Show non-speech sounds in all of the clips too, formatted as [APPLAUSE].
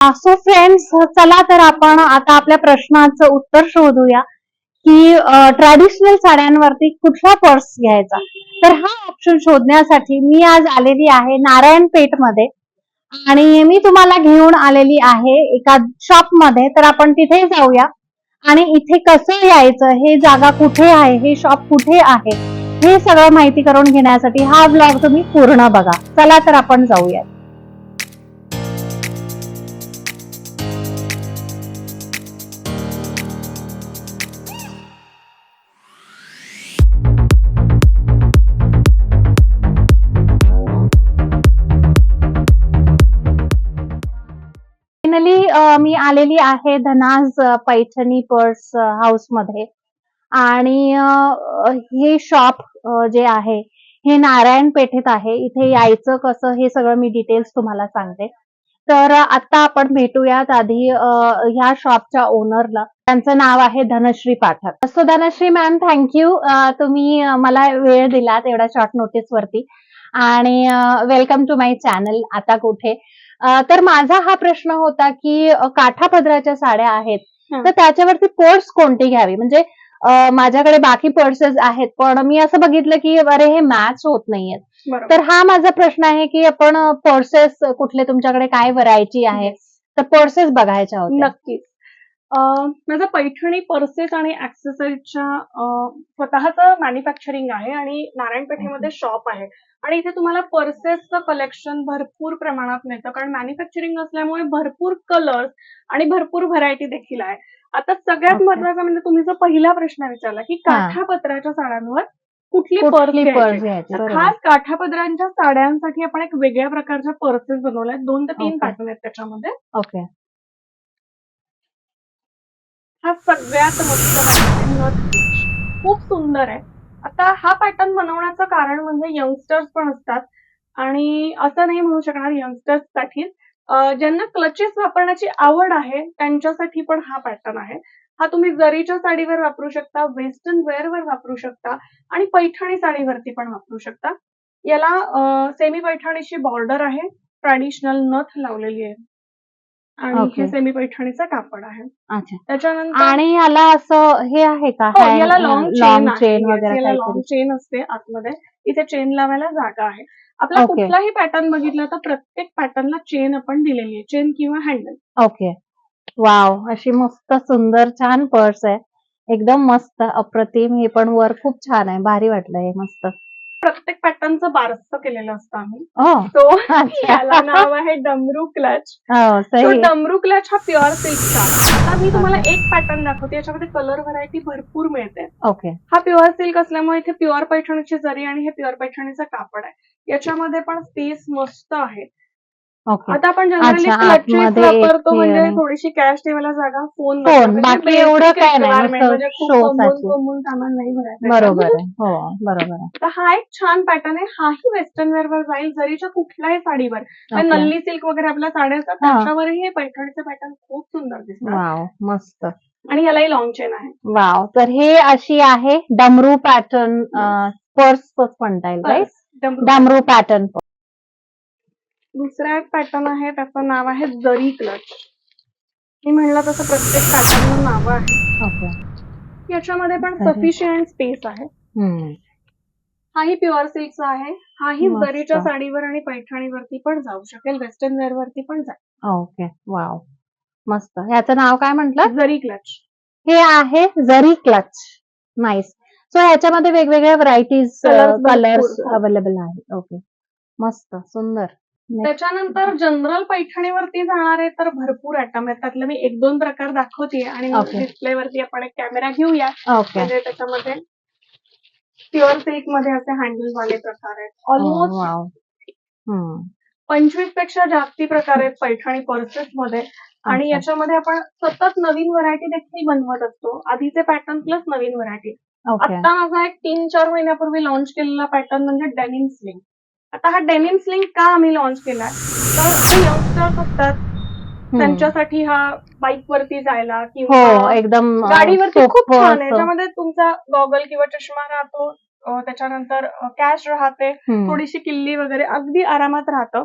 So friends चला तर आपण आता आपल्या प्रश्नाचं उत्तर शोधूया की ट्रॅडिशनल साड्यांवरती कुठला पर्स घ्यायचा? तर हा ऑप्शन शोधण्यासाठी मी आज आलेली आहे नारायण पेठमध्ये आणि मी तुम्हाला घेऊन आलेली आहे एका शॉपमध्ये तर आपण तिथे जाऊया आणि इथे कसं यायचं हे जागा कुठे आहे हे शॉप कुठे आहे हे सगळं माहिती करून घेण्यासाठी हा ब्लॉग तुम्ही पूर्ण बघा. चला तर आपण जाऊया फायनली मी आलेली आहे धनाज पैठणी पर्स हाऊसमध्ये आणि हे शॉप जे आहे हे नारायण पेठेत आहे. इथे यायचं कसं हे सगळं मी डिटेल्स तुम्हाला सांगते. तर आता आपण भेटूयात आधी ह्या शॉपच्या ओनरला. त्यांचं नाव आहे Dhanashree Pathak. So Dhanashree ma'am thank you तुम्ही मला वेळ दिलात एवढ्या शॉर्ट नोटीस वरती. आणि वेलकम टू माय चॅनल आता कुठे? तर माझा हा प्रश्न होता की अ, काठापदराच्या साड्या आहेत. तर त्याच्यावरती पर्स कोणती घ्यावी? म्हणजे माझ्याकडे बाकी पर्सेस आहेत पण मी असं बघितलं की अरे हे मॅच होत नाहीयेत. तर हा माझा प्रश्न आहे की आपण पर्सेस कुठले तुमच्याकडे काय व्हरायटी आहे? तर पर्सेस बघायच्या होत्या. नक्कीच. माझं पैठणी पर्सेस आणि ऍक्सेसरीजच्या स्वतःच मॅन्युफॅक्चरिंग आहे आणि नारायणपेठेमध्ये शॉप आहे. आणि इथे तुम्हाला पर्सेसचं कलेक्शन भरपूर प्रमाणात मिळतं. कारण मॅन्युफॅक्चरिंग असल्यामुळे भरपूर कलर्स आणि भरपूर व्हरायटी देखील आहे. आता सगळ्यात. महत्त्वाचा म्हणजे तुम्ही जो पहिला प्रश्न विचारला की. काठापत्राच्या साड्यांवर कुठली पर्स घ्यायची. खास काठापदरांच्या साड्यांसाठी आपण एक वेगळ्या प्रकारच्या पर्सेस बनवल्या आहेत. दोन ते तीन. पॅटर्न आहेत त्याच्यामध्ये. ओके. हा सगळ्यात मस्त आहे. खूप सुंदर आहे. आता हा पॅटर्न बनवण्याचं कारण म्हणजे यंगस्टर्स पण असतात. आणि असं नाही म्हणू शकणार यंगस्टर्ससाठी. ज्यांना क्लचेस वापरण्याची आवड आहे त्यांच्यासाठी पण हा पॅटर्न आहे. हा तुम्ही जरीच्या साडीवर वापरू शकता वेस्टर्न वेअरवर वापरू शकता आणि पैठणी साडीवरती पण वापरू शकता. याला सेमी पैठणीची बॉर्डर आहे. ट्रॅडिशनल नथ लावलेली आहे. आणि Okay. हे सेमी पैठणीचं कापड आहे. अच्छा. त्याच्यानंतर आणि याला असं हे आहे का? हो, याला लॉंग चेन चेन वगैरे याला लॉंग काहीतरी. चेन असते आतमध्ये. इथे चेन लावायला जागा आहे. आपला Okay. कुठलाही पॅटर्न बघितला तर प्रत्येक पॅटर्नला चेन आपण दिलेली आहे. चेन किंवा हँडल ओके वाव अशी मस्त सुंदर छान पर्स आहे. एकदम मस्त अप्रतिम. हे पण वर खूप छान आहे. भारी वाटलं हे मस्त. प्रत्येक पॅटर्नचं बारसं केलेलं असतं आम्ही. हो. तो. याला नाव आहे डमरू क्लच. हो तो डमरू क्लच हा प्युअर सिल्कचा. आता मी तुम्हाला एक पॅटर्न दाखवते याच्यामध्ये कलर व्हरायटी भरपूर मिळते. ओके. हा प्युअर सिल्क असल्यामुळे इथे प्युअर पैठणीची जरी आणि हे प्युअर पैठणीचं कापड आहे. याच्यामध्ये पण पीस मस्त आहे. ओके आता आपण जनरली अच्छा, क्लचेस आतमध्ये एक वापरतो हे म्हणजे आणि- थोडीशी कॅश ठेवायला जागा फोन Phone, बाकी एवढं काय नाही, म्हणजे खूप show कोंबून साठी. कोंबून सामान नाही भरायचं. बरोबर आहे. हो बरोबर आहे. तर हा एक छान पॅटर्न आहे. हाही वेस्टर्न वेअर वर जाईल जरीच्या कुठल्याही साडीवर. म्हणजे Okay. नल्ली सिल्क वगैरे आपल्या साड्या असतात हा. त्याच्यावरही हे पैठणीचे पॅटर्न खूप सुंदर दिसतात. वाव मस्त. आणि यालाही लॉंग चेन आहे. वाव तर हे अशी आहे डमरू पॅटर्न पर्स म्हणता येईल राईट डमरू. डमरू पॅटर्न दुसरा एक पॅटर्न आहे त्याचं नाव आहे जरी क्लच मी म्हणलं तसं प्रत्येक पॅटर्न नाव आहे. याच्यामध्ये पण. सफिशियंट स्पेस आहे. हाही प्युअर सिल्कचा आहे. हाही. जरीच्या साडीवर आणि पैठणीवरती पण जाऊ शकेल. वेस्टर्न वेअर वरती पण जाईल ओके. वाव. मस्त. ह्याचं नाव काय म्हंटल जरी क्लच हे आहे जरी क्लच नाईस सो ह्याच्यामध्ये वेगवेगळ्या व्हरायटीज कलर्स. अवेलेबल आहेत. ओके मस्त. सुंदर. त्याच्यानंतर जनरल पैठणीवरती जाणारे तर भरपूर आयटम आहेत. त्यातले मी एक दोन प्रकार दाखवते आणि Okay. डिस्प्ले वरती आपण एक कॅमेरा घेऊया. ओके म्हणजे त्याच्यामध्ये प्युअर सिल्कमध्ये असे हँडल वाले प्रकार आहेत. ऑलमोस्ट वाव हम्म पंचवीसपेक्षा जास्ती प्रकार आहेत पैठणी पर्सेस मध्ये. आणि अच्छा. याच्यामध्ये आपण सतत नवीन व्हरायटी देखील बनवत असतो. आधीचे पॅटर्न प्लस नवीन व्हरायटी ओके आता माझा एक तीन चार महिन्यापूर्वी लॉन्च केलेला पॅटर्न म्हणजे डेनिम स्लिंग आता हा डेनिम स्लिंग का आम्ही लॉन्च केलाय तर जे यंगस्टर्स असतात. त्यांच्यासाठी हा बाईक वरती जायला हो किंवा एकदम अं, गाडीवरती खूप सोपं छान आहे असं. याच्यामध्ये तुमचा गॉगल किंवा चष्मा राहतो त्याच्यानंतर कॅश राहते. थोडीशी किल्ली वगैरे अगदी आरामात राहतं.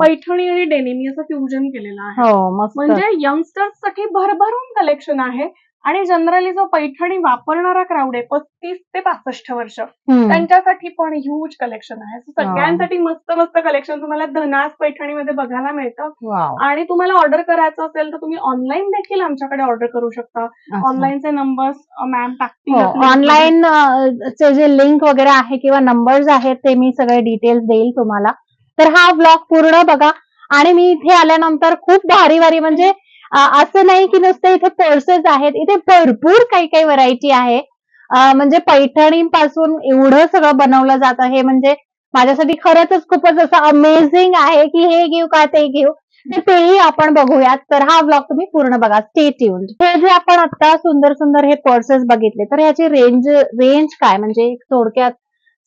पैठणी आणि डेनिमी असं फ्युजन केलेलं आहे हो म्हणजे यंगस्टर्ससाठी भरभरून कलेक्शन आहे आणि जनरली जो पैठणी वापरणारा क्राऊड आहे पस्तीस ते पासष्ट वर्ष. त्यांच्यासाठी पण ह्यूज कलेक्शन आहे. सगळ्यांसाठी मस्त मस्त कलेक्शन तुम्हाला धनास पैठणीमध्ये बघायला मिळतं. आणि तुम्हाला ऑर्डर करायचं असेल तर तुम्ही ऑनलाईन देखील आमच्याकडे ऑर्डर करू शकता. ऑनलाईनचे नंबर्स मॅम हो टाकतील ऑनलाईन चे जे लिंक वगैरे आहे किंवा नंबर्स आहेत ते मी सगळे डिटेल्स देईल तुम्हाला. तर हा ब्लॉग पूर्ण बघा. आणि मी इथे आल्यानंतर खूप भारी भारी म्हणजे असं नाही की नुसते इथे कोर्सेस आहेत. इथे भरपूर काही काही व्हरायटी आहे. म्हणजे पैठणींपासून एवढं सगळं बनवलं जातं. हे म्हणजे माझ्यासाठी खरंच खूपच असं अमेझिंग आहे की हे घेऊ का ते घेऊ. तेही आपण बघूयात. तर हा ब्लॉग तुम्ही पूर्ण बघा. स्टे ट्यून हे जे आपण आता सुंदर सुंदर हे पर्सेस बघितले तर ह्याची रेंज रेंज काय? म्हणजे थोडक्यात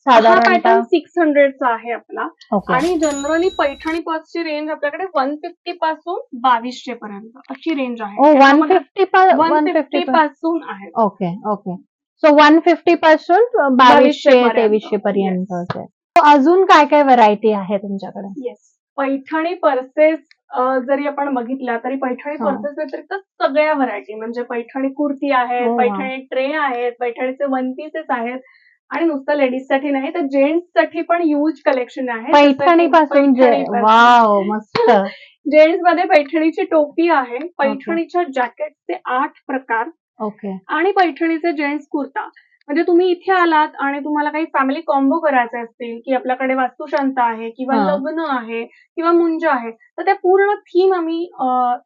हा पॅटर्न सिक्स हंड्रेडचा आहे आपला. आणि जनरली पैठणी पर्सची रेंज आपल्याकडे वन फिफ्टी पासून बावीसशे पर्यंत अशी रेंज आहे. वन फिफ्टी वन फिफ्टी पासून आहे. Okay okay so one fifty पासून बावीसशे. तेवीसशे पर्यंत अजून काय काय व्हरायटी आहे तुमच्याकडे? येस पैठणी पर्सेस जरी आपण बघितल्या तरी पैठणी. पर्सेस व्यतिरिक्त सगळ्या व्हरायटी म्हणजे पैठणी कुर्ती आहेत हो. पैठणी ट्रे आहेत पैठणीचे वन पीसेस आहेत. आणि नुसतं लेडीजसाठी नाही तर जेंट्ससाठी पण ह्यूज कलेक्शन आहे. पैठणी पासून जे वाव मस्त. [LAUGHS] जेंट्समध्ये पैठणीची टोपी आहे पैठणीच्या जॅकेटचे आठ प्रकार. ओके. आणि पैठणीचे जेंट्स कुर्ता. म्हणजे तुम्ही इथे आलात आणि तुम्हाला काही फॅमिली कॉम्बो करायचे असतील की आपल्याकडे वास्तुशांत आहे किंवा. लग्न आहे किंवा मुंज आहे तर त्या पूर्ण थीम आम्ही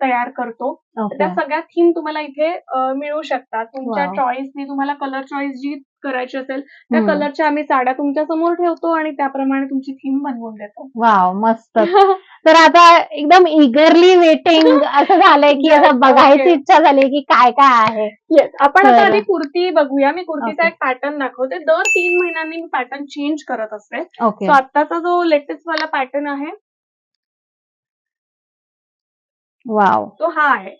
तयार करतो. ओके त्या सगळ्या थीम तुम्हाला इथे मिळू शकतात. तुमच्या. चॉईसनी तुम्हाला कलर चॉईस जी करायची असेल त्या. कलरच्या आम्ही साड्या तुमच्यासमोर ठेवतो आणि त्याप्रमाणे तुमची थीम बनवून देतो. वाव मस्त. [LAUGHS] तर आता एकदम इगरली वेटिंग [LAUGHS] असं झालंय की असं बघायची. इच्छा झाली की काय काय आहे. येस आपण आता तर- आधी कुर्ती बघूया. मी कुर्तीचा. एक पॅटर्न दाखवते. दर तीन महिन्यांनी मी पॅटर्न चेंज करत असते. सो आत्ताचा जो लेटेस्ट वाला पॅटर्न आहे वाव तो हा आहे.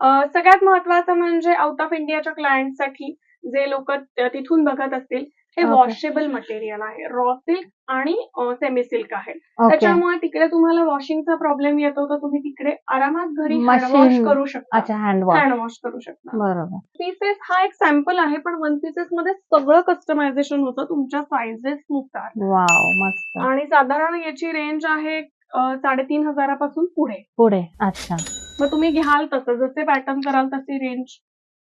सगळ्यात महत्वाचं म्हणजे आउट ऑफ इंडियाच्या क्लायंटसाठी जे लोक तिथून बघत असतील हे. वॉशेबल मटेरियल आहे. रॉ सिल्क आणि सेमी सिल्क आहे. त्याच्यामुळे तिकडे तुम्हाला वॉशिंगचा प्रॉब्लेम येतो तर तुम्ही तिकडे आरामात घरी. वॉश करू शकता. अच्छा हँड वॉश हँड वॉश करू शकता. बरोबर. पीसेस हा एक सॅम्पल आहे पण वन पीसेस मध्ये सगळं कस्टमायझेशन होतं तुमच्या सायझेस नुसार. आणि साधारण याची रेंज आहे साडेतीन हजारापासून पुढे. पुढे. अच्छा. मग तुम्ही घ्याल तसं. जसे पॅटर्न कराल तशी रेंज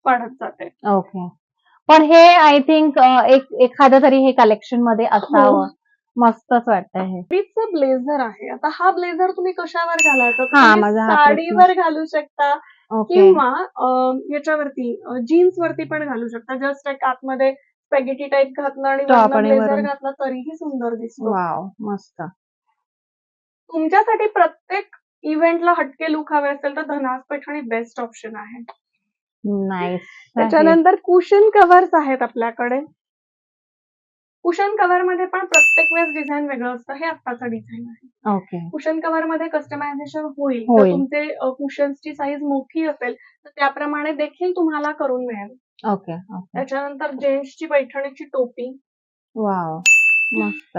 वाढत जाते. ओके पण हे आय थिंक एक एखादं तरी हे कलेक्शनमध्ये असावं. मस्तच वाटतंय हे. ब्लेझर आहे. आता हा ब्लेझर तुम्ही कशावर घालायचा? हा, तुम्ही माझा हा साडीवर घालू शकता ओके किंवा अं, याच्यावरती जीन्स वरती पण घालू शकता. जस्ट एक आतमध्ये स्पॅगेटी टाईप घातलं आणि Top आणि ब्लेझर वरून. घातला तरीही सुंदर दिसतो. वाव मस्त. तुमच्यासाठी प्रत्येक इव्हेंटला हटके लुक हवे असेल तर धनास पैठणी बेस्ट ऑप्शन आहे. नाईस त्याच्यानंतर कुशन कव्हर्स आहेत आपल्याकडे. कुशन कव्हरमध्ये पण प्रत्येक वेळेस डिझाईन वेगळं असतं. हे आत्ताचं डिझाईन आहे. ओके कुशन कव्हरमध्ये कस्टमायझेशन होईल. जर. तुमचे कुशन्सची साईज मोठी असेल तर त्याप्रमाणे देखील तुम्हाला करून मिळेल. ओके ओके त्याच्यानंतर जेंट्सची पैठणीची टोपी. वाव मस्त.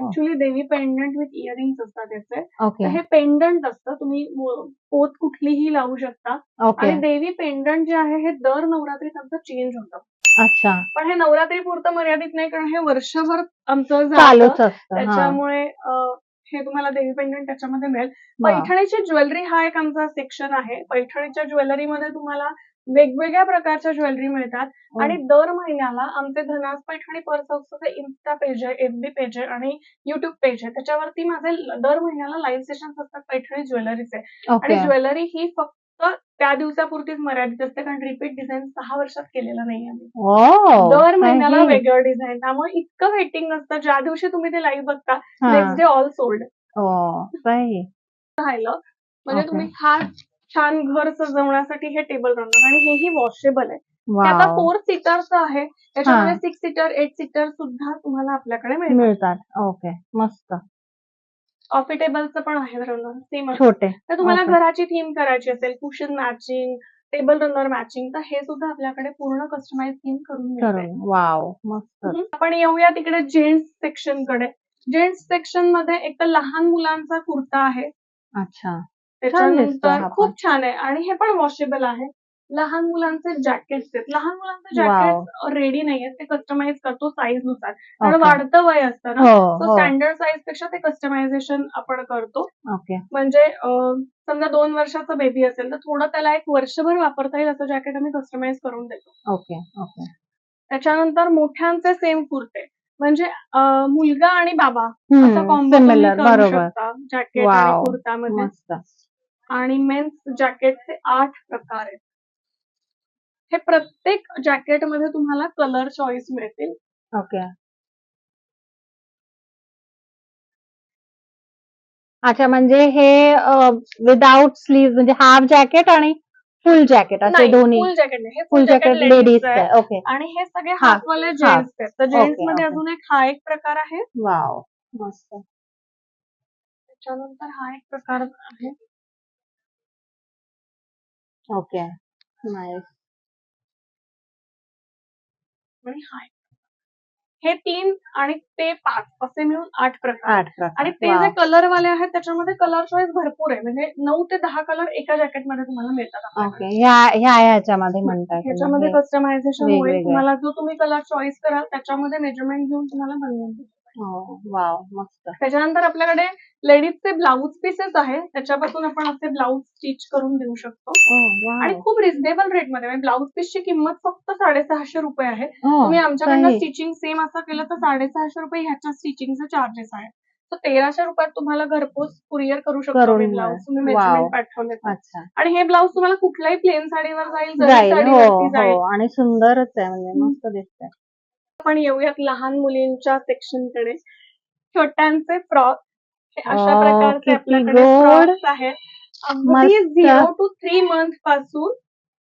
ऍक्च्युली देवी पेंडंट विथ इयरिंग्स असतात त्याचे तर ओके हे पेंडंट असतं. तुम्ही मो- पोत कुठलीही लावू शकता. ओके आणि देवी पेंडंट जे आहे हे दर नवरात्रीत आमचं चेंज होतं. अच्छा. पण हे नवरात्री पुरतं मर्यादित नाही कारण हे वर्षभर आमचं जातं. चालूच असतं हा. त्याच्यामुळे अं, हे तुम्हाला देवी पेंडंट त्याच्यामध्ये मिळेल. वा. पैठणीची ज्वेलरी हा एक आमचा सेक्शन आहे. पैठणीच्या ज्वेलरीमध्ये तुम्हाला वेगवेगळ्या प्रकारच्या ज्वेलरी मिळतात. हो. आणि दर महिन्याला आमचे धनास पैठणी पर्स हाऊसचं इन्स्टा पेज आहे एफबी पेज आहे आणि युट्यूब पेज आहे त्याच्यावरती माझे दर महिन्याला लाईव्ह सेशन्स असतात पैठणी ज्वेलरीचे. आणि ज्वेलरी ही फक्त त्या दिवसापुरतीच मर्यादित असते कारण रिपीट डिझाईन सहा वर्षात केलेलं नाही आम्ही. ओ दर महिन्याला. वेगळं डिझाईन त्यामुळे इतकं वेटिंग असतं ज्या दिवशी तुम्ही ते लाईव्ह बघता हा. नेक्स्ट डे ऑल सोल्ड राहिलं. म्हणजे. तुम्ही हा छान घर सजवण्यासाठी हे टेबल राहणार आणि हेही वॉशेबल आहे. आता फोर सीटरचं आहे. त्याच्यामध्ये. सिक्स सीटर एट सीटर सुद्धा तुम्हाला आपल्याकडे मिळतात. ओके मस्त. कॉफी टेबलचं पण आहे सेम छोटे. तर तुम्हाला. घराची थीम करायची असेल cushion matching table runner matching तर हे सुद्धा आपल्याकडे पूर्ण कस्टमाइज स्कीम करून वाव मस्त. आपण येऊया तिकडे जेंट्स सेक्शनकडे. जेंट्स सेक्शनमध्ये एक तर लहान मुलांचा कुर्ता आहे. अच्छा. त्याच्यानंतर हा. खूप छान आहे. आणि हे पण वॉशेबल आहे. लहान मुलांचे जॅकेट्स आहेत. लहान मुलांचे जॅकेट रेडी नाही आहेत ते कस्टमाइज करतो साईजनुसार. कारण. वाढतं वय असतं ना. हो सो हो. स्टँडर्ड साईजपेक्षा ते कस्टमायझेशन आपण करतो. म्हणजे समजा दोन वर्षाचा बेबी असेल तर थोडं त्याला एक वर्षभर वापरता येईल असं जॅकेट आम्ही कस्टमाइज करून देतो. ओके त्याच्यानंतर मोठ्यांचे सेम कुर्ते. म्हणजे मुलगा आणि बाबा. असा कॉम्बो सिमिलर करू बरोबर. शकता. जॅकेट आणि. कुर्तामध्ये. आणि मेन्स जॅकेटचे आठ प्रकार आहेत. हे प्रत्येक जॅकेटमध्ये तुम्हाला कलर चॉईस मिळतील. ओके अच्छा म्हणजे हे विदाउट स्लीव म्हणजे हाफ जॅकेट आणि फुल जॅकेट असे दोन्ही. फुल जॅकेट हे फुल लेडीज ओके आणि हे सगळे हाफवाले जेंट्स आहेत. तर जेंट्स Okay, मध्ये. अजून एक हा एक प्रकार आहे. वाव मस्त. त्याच्यानंतर हा एक प्रकार आहे. ओके नाईस आणि हा एक हे तीन आणि ते पाच असे मिळून आठ प्रकार आठ प्रकार आणि ते जे कलर वाले आहेत त्याच्यामध्ये कलर चॉईस भरपूर आहे म्हणजे नऊ ते दहा कलर एका जॅकेटमध्ये तुम्हाला मिळतात आपल्याकडे. ओके ह्या ह्या ह्याच्यामध्ये म्हणताय तुम्ही. ह्याच्यामध्ये हे. कस्टमायझेशन होईल वेगवेगळे. तुम्हाला जो तुम्ही कलर चॉईस कराल त्याच्यामध्ये मेजरमेंट घेऊन तुम्हाला बनवून देईल. हो वाव मस्त. त्याच्यानंतर आपल्याकडे लेडीजचे ब्लाऊज पीसेस आहेत. त्याच्यापासून आपण असे ब्लाऊज स्टिच करून देऊ शकतो. वाव. आणि खूप रिझनेबल रेटमध्ये ब्लाऊज पीसची किंमत फक्त साडेसहाशे रुपये आहे. ओ, तुम्ही आमच्याकडनं. स्टिचिंग सेम असं केलं तर साडेसहाशे रुपये ह्याच्या स्टिचिंगचे चार्जेस आहेत. तर तेराशे रुपयात तुम्हाला घरपोच कुरिअर करू शकतो. ब्लाऊज. तुम्ही. मेजरमेंट पाठवले आणि हे ब्लाऊज तुम्हाला कुठल्याही प्लेन साडीवर जाईल जाईल. हो हो. आणि सुंदरच आहे म्हणजे मस्त दिसतंय. आपण येऊयात लहान मुलींच्या सेक्शनकडे. छोट्यांचे फ्रॉक अशा प्रकारचे आपल्याकडे. फ्रॉक्स आहेत. अगदी. झिरो टू थ्री मंथपासून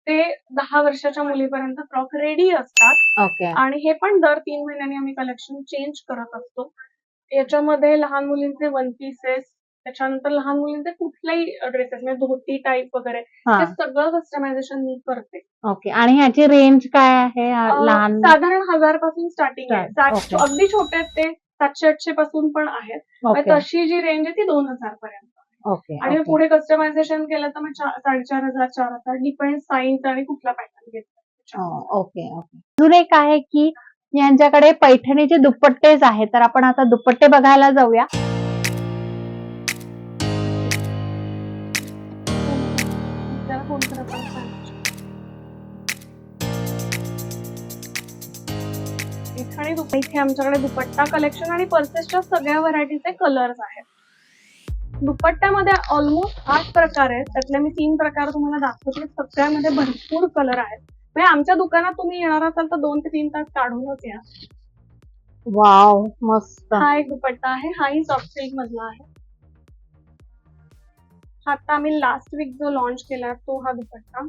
ते दहा वर्षाच्या मुलीपर्यंत फ्रॉक रेडी असतात. आणि हे पण दर तीन महिन्यांनी आम्ही कलेक्शन चेंज करत असतो. याच्यामध्ये लहान मुलींचे वन पीसेस त्याच्यानंतर लहान मुलींचे कुठलेही ड्रेसेस म्हणजे धोती टाईप वगैरे हा. सगळं कस्टमायझेशन मी करते. ओके आणि ह्याची रेंज काय आहे? लहान साधारण हजारपासून स्टार्टिंग आहे. अगदी छोटे आहेत ते सातशे आठशे पासून पण आहेत. तशी जी रेंज आहे ती दोन हजार पर्यंत ओके आणि. पुढे कस्टमायझेशन केलं तर मग साडेचार हजार चार हजार डिपेंड साईज आणि कुठला पॅटर्न घेतला हो, ओके ओके अजून एक आहे की यांच्याकडे पैठणीचे दुपट्टेच आहेत. तर आपण आता दुपट्टे बघायला जाऊया. इथे आमच्याकडे दुपट्टा कलेक्शन आणि पर्सेसच्या सगळ्या व्हरायटीचे कलर्स आहेत. दुपट्ट्यामध्ये ऑलमोस्ट आठ प्रकार आहेत. त्यातले मी तीन प्रकार तुम्हाला दाखवते. सगळ्यामध्ये भरपूर कलर आहेत. म्हणजे आमच्या दुकानात तुम्ही येणार असाल तर दोन ते तीन तास काढूनच या. वाव मस्त. हा एक दुपट्टा आहे. हाही सॉफ्ट सिल्क मधला आहे. आता आम्ही लास्ट वीक जो लॉन्च केला तो हा दुपट्टा.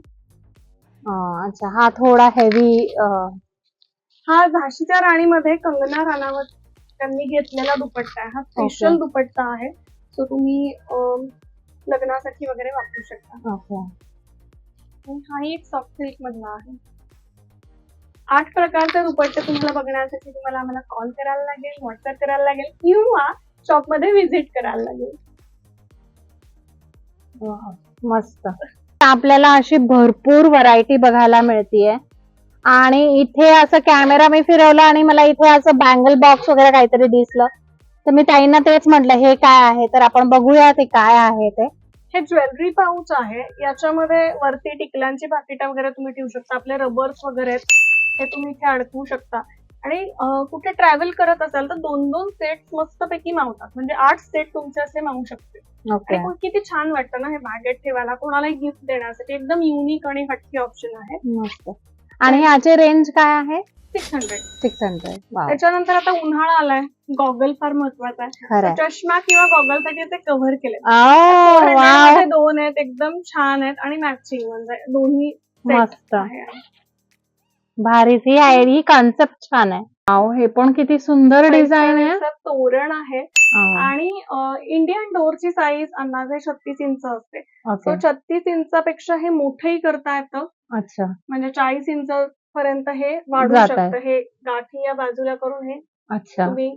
अच्छा हा थोडा हेवी हा झाशीच्या राणीमध्ये कंगना राणावत त्यांनी घेतलेला दुपट्टा आहे. हा स्पेशल. दुपट्टा आहे. सो तुम्ही लग्नासाठी वगैरे वापरू शकता. हाही एक सॉफ्ट सिल्क मधला आहे. आठ प्रकारचे दुपट्टे तुम्हाला बघण्यासाठी तुम्हाला आम्हाला कॉल करायला लागेल व्हॉट्सअप करायला लागेल किंवा शॉपमध्ये व्हिजिट करायला लागेल. मस्त. आपल्याला अशी भरपूर व्हरायटी बघायला मिळतीये. आणि इथे असं कॅमेरा मी फिरवला आणि मला इथे असं बँगल बॉक्स वगैरे काहीतरी दिसलं. तर मी ताईंना तेच म्हटलं हे काय आहे? तर आपण बघूया ते काय आहे ते. हे ज्वेलरी पाऊच आहे. याच्यामध्ये वरती टिकल्यांची पाकिटं वगैरे तुम्ही ठेवू शकता. आपले रबर्स वगैरे आहेत. हे तुम्ही इथे अडकवू शकता. आणि कुठे ट्रॅव्हल करत असाल तर दोन दोन सेट मस्तपैकी मावतात. म्हणजे आठ सेट तुमचे असे मावू शकते. आणि किती छान वाटतं ना हे बॅगेत ठेवायला. कोणालाही गिफ्ट देण्यासाठी एकदम युनिक आणि हटके ऑप्शन आहे. मस्त. आणि ह्याचे रेंज काय आहे? सिक्स हंड्रेड सिक्स हंड्रेड त्याच्यानंतर आता उन्हाळा आलाय. गॉगल फार महत्त्वाचा आहे. चष्मा किंवा गॉगलसाठी ते कव्हर केले दोन आहेत एकदम छान आहेत आणि मॅचिंग म्हणजे दोन्ही मस्त. आहे. भारीच ही आहे. ही कॉन्सेप्ट छान आहे. हे पण किती सुंदर डिझाईन आहे. पैठणीचं तोरण आहे. आणि इंडियन डोअरची साईज अंदाजे छत्तीस इंच असते. ओके. सो छत्तीस इंचापेक्षा हे मोठंही करता येतं. अच्छा. म्हणजे चाळीस इंच पर्यंत हे वाढू जात आहे. शकतं. हे गाठी या बाजूला करून हे अच्छा. तुम्ही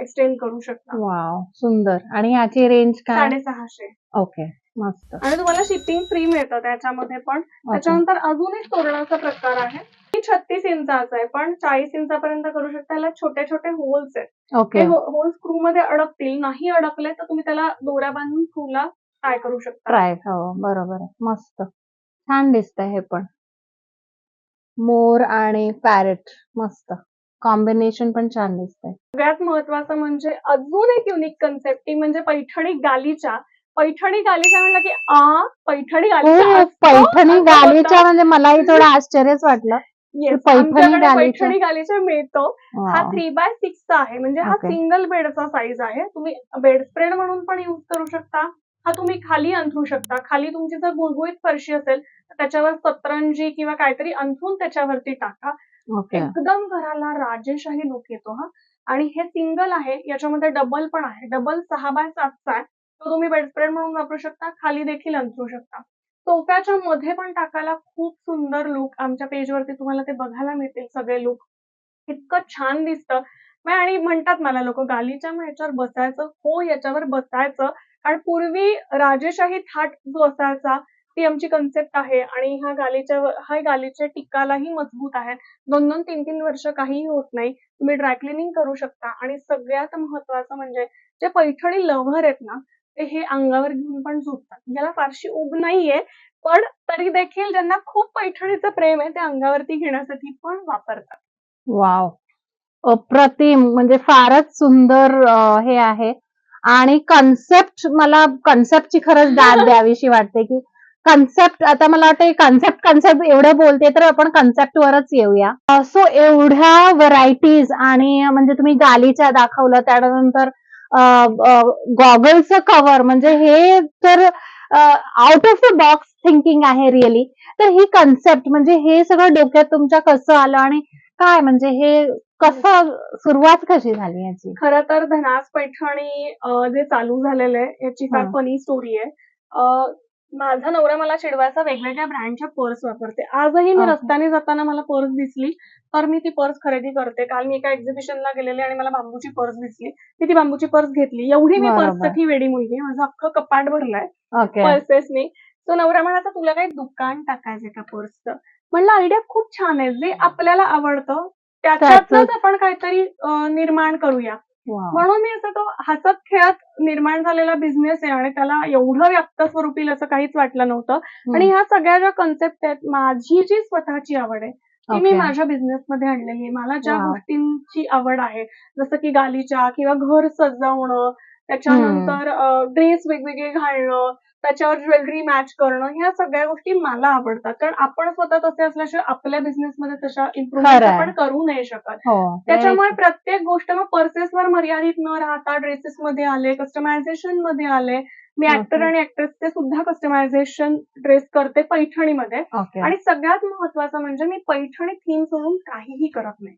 एक्सटेंड करू शकता. वाव सुंदर. आणि ह्याची रेंज काय? साडेसहाशे. ओके मस्त. आणि तुम्हाला शिपिंग फ्री मिळतं त्याच्यामध्ये पण. ओके. त्याच्यानंतर अजून एक तोरणाचा प्रकार आहे. छत्तीस इंचाचा आहे पण चाळीस इंचापर्यंत करू शकता. त्याला छोटे छोटे होल्स आहेत. ओके. ते होल स्क्रू मध्ये अडकतील नाही अडकले तर तुम्ही त्याला दोऱ्या बांधून स्क्रूला टाय करू शकता. ट्राय हो बरोबर आहे. मस्त. छान दिसतंय हे पण. मोर आणि पॅरेट मस्त. कॉम्बिनेशन पण छान दिसतंय. सगळ्यात महत्वाचं म्हणजे अजून एक युनिक कन्सेप्ट ती म्हणजे पैठणी गालीचा. पैठणी गालीचा म्हणलं की आ पैठणी गालीचा हो पैठणी गालीच्या. म्हणजे मलाही थोडं आश्चर्यच वाटलं. पैठणी आमच्याकडे गालिचा. पैठणी गालीचा मिळतो. हा. थ्री बाय सिक्सचा आहे. म्हणजे हा Okay. सिंगल बेडचा साईज आहे. तुम्ही बेड स्प्रेड म्हणून पण युज करू शकता. हा तुम्ही खाली अंथरू शकता. खाली तुमची जर गुळगुळीत फरशी असेल तर त्याच्यावर सतरंजी किंवा काहीतरी अंथरून त्याच्यावरती टाका. ओके एकदम घराला राजेशाही लुक येतो हा. आणि हे सिंगल आहे. याच्यामध्ये डबल पण आहे. डबल सहा बाय सातचा आहे. तो तुम्ही बेडस्प्रेड म्हणून वापरू शकता. खाली देखील अंथरू शकता. सोप्याच्या मध्ये पण टाकायला खूप सुंदर लुक आमच्या पेजवरती तुम्हाला ते बघायला मिळतील सगळे लुक इतकं छान दिसतं. आणि म्हणतात मला लोक गालीच्या मग याच्यावर बसायचं? हो याच्यावर बसायचं. कारण पूर्वी राजेशाही थाट जो असायचा ती आमची कन्सेप्ट आहे. आणि ह्या गालीच्या हा गालीच्या टिकालाही मजबूत आहेत. दोन दोन तीन तीन वर्ष काहीही होत नाही. तुम्ही ड्रायक्लिनिंग करू शकता. आणि सगळ्यात महत्वाचं म्हणजे जे पैठणी लव्हर आहेत ना ते हे अंगावर घेऊन पण झोपतात. याला फारशी उब नाहीये पण तरी देखील ज्यांना खूप पैठणीचं प्रेम आहे ते अंगावरती घेण्यासाठी पण वापरतात. वाव. अप्रतिम. म्हणजे फारच सुंदर हे आहे. आणि कन्सेप्ट मला कन्सेप्टची खरंच दाद [LAUGHS] द्यावीशी वाटते की कन्सेप्ट आता मला वाटतं कन्सेप्ट कन्सेप्ट एवढं बोलते तर आपण कन्सेप्ट वरच येऊया. सो एवढ्या व्हरायटीज आणि म्हणजे तुम्ही गालीच्या दाखवलं त्यानंतर गॉगलचं कव्हर म्हणजे हे तर out of the box thinking आहे रिअली तर ही कन्सेप्ट म्हणजे हे सगळं डोक्यात तुमच्या कसं आलं आणि काय म्हणजे हे कसं सुरुवात कशी झाली याची? खरं तर धनास पैठणी जे चालू झालेलं आहे याची फार. फनी स्टोरी आहे. माझा नवरा मला चिडवायचा वेगवेगळ्या ब्रँडच्या पर्स वापरते. आजही मी. रस्त्याने जाताना मला पर्स दिसली तर मी ती पर्स खरेदी करते. काल मी एका एक्झिबिशनला गेलेले आणि मला बांबूची पर्स दिसली. मी ती बांबूची पर्स घेतली. एवढी मी. पर्ससाठी वेडी मुलगी. माझं अख्खं कपाट भरलंय. पर्सेसनी तो नवरा म्हणाला तुला काही दुकान टाकायचंय का पर्सचं म्हणलं आयडिया खूप छान आहे. जे आपल्याला आवडतं त्याच्यातच. आपण काहीतरी निर्माण करूया. म्हणून मी असं तो हसत खेळत निर्माण झालेला बिझनेस आहे आणि त्याला एवढं व्यक्त स्वरूप येईल असं काहीच वाटलं नव्हतं आणि ह्या सगळ्या ज्या कन्सेप्ट आहेत माझी जी स्वतःची आवड आहे ती मी. माझ्या बिझनेस मध्ये आणलेली आहे मला ज्या. गोष्टींची आवड आहे जसं की गालीच्या किंवा घर सजवणं त्याच्यानंतर ड्रेस वेगवेगळे घालणं त्याच्यावर ज्वेलरी मॅच करणं ह्या सगळ्या गोष्टी मला आवडतात. कारण आपण स्वतः तसे असल्याशिवाय आपल्या बिझनेस मध्ये तशा इम्प्रुव्हमेंट. आपण करू नाही शकत. हो त्याच्यामुळे प्रत्येक गोष्ट मग पर्सेसवर मर्यादित न राहता ड्रेसेस मध्ये आले कस्टमायझेशनमध्ये आले मी ऍक्टर. आणि ऍक्ट्रेसचे सुद्धा कस्टमायझेशन ड्रेस करते पैठणीमध्ये. आणि सगळ्यात महत्वाचं म्हणजे मी पैठणी थीम सोडून काहीही करत नाही.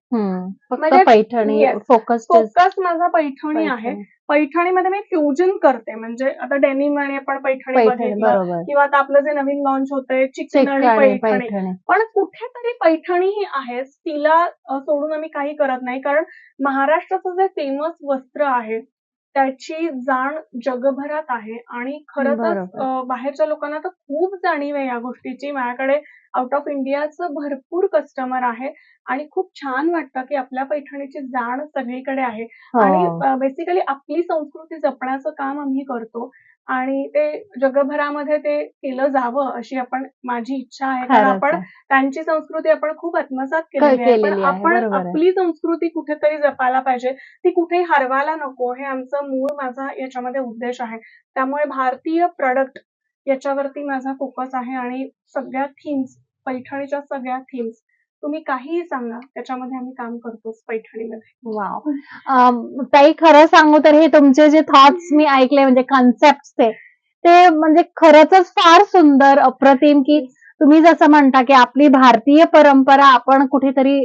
म्हणजे- पैठणी. फोकस फोकस माझा पैठणी आहे. पैठणीमध्ये मी फ्युजन करते. म्हणजे आता डेनिम आणि आपण पैठणी बघितलं किंवा आता आपलं जे नवीन लॉन्च होतंय चिकन आणि पैठणी. पण कुठेतरी पैठणी ही आहे. तिला सोडून आम्ही काही करत नाही. कारण महाराष्ट्राचं जे फेमस वस्त्र आहे त्याची जाण जगभरात आहे. आणि खरं तर बरोबर. अ, बाहेरच्या लोकांना तर खूप जाणीव आहे या गोष्टीची. माझ्याकडे आउट ऑफ इंडियाचं भरपूर कस्टमर आहे. आणि खूप छान वाटतं की आपल्या पैठणीची जाण सगळीकडे आहे. हो. आणि बेसिकली आपली संस्कृती जपण्याचं काम आम्ही करतो. आणि ते जगभरामध्ये ते केलं जावं अशी आपण माझी इच्छा आहे. कारण आपण. त्यांची संस्कृती आपण खूप आत्मसात केलेली आहे. पण आपण. आपली संस्कृती कुठेतरी जपायला पाहिजे. ती कुठेही हरवायला नको. हे आमचं मूळ माझा याच्यामध्ये उद्देश आहे. त्यामुळे भारतीय प्रॉडक्ट याच्यावरती माझा फोकस आहे. आणि सगळ्या थीम्स पैठणीच्या सगळ्या थीम्स तुम्ही काहीही सांगा त्याच्यामध्ये आम्ही काम करतोच पैठणीमध्ये. वाव ताई खरं सांगू तर हे तुमचे जे थॉट्स मी ऐकले म्हणजे कन्सेप्ट ते ते म्हणजे खरंच फार सुंदर अप्रतिम की तुम्ही जसं म्हणता की आपली भारतीय परंपरा आपण कुठेतरी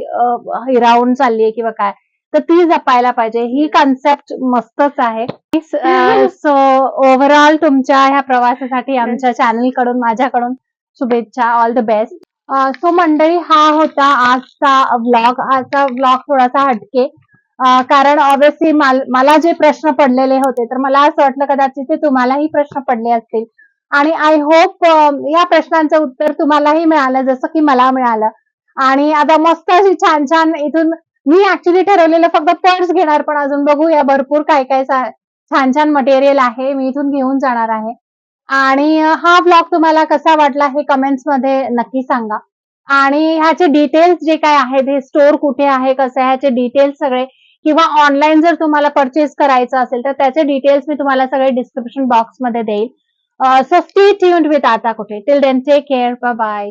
हिरावून चाललीये किंवा काय तर ती जपायला पाहिजे. ही कन्सेप्ट मस्तच आहे. सो ओव्हरऑल [LAUGHS] तुमच्या ह्या प्रवासासाठी आमच्या चॅनलकडून माझ्याकडून शुभेच्छा. ऑल द बेस्ट सो मंडळी हा होता आजचा व्लॉग आजचा व्लॉग थोडासा हटके. कारण ऑब्विसली मला जे प्रश्न पडलेले होते तर मला असं वाटलं कदाचित ते तुम्हालाही प्रश्न पडले असतील. आणि आय होप या प्रश्नांचं उत्तर तुम्हालाही मिळालं जसं की मला मिळालं. आणि आता मस्त अशी छान छान इथून मी ऍक्च्युली ठरवलेलं फक्त पर्स घेणार पण अजून बघूया भरपूर काय काय छान छान मटेरियल आहे मी इथून घेऊन जाणार आहे. आणि हा ब्लॉग तुम्हाला कसा वाटला हे कमेंट्समध्ये नक्की सांगा. आणि ह्याचे डिटेल्स जे काय आहेत हे स्टोअर कुठे आहे कसं आहे ह्याचे डिटेल्स सगळे किंवा ऑनलाईन जर तुम्हाला परचेस करायचं असेल तर त्याचे डिटेल्स मी तुम्हाला सगळे डिस्क्रिप्शन बॉक्समध्ये देईल. सो स्टे ट्यून्ड विथ आता कुठे. Till then take care bye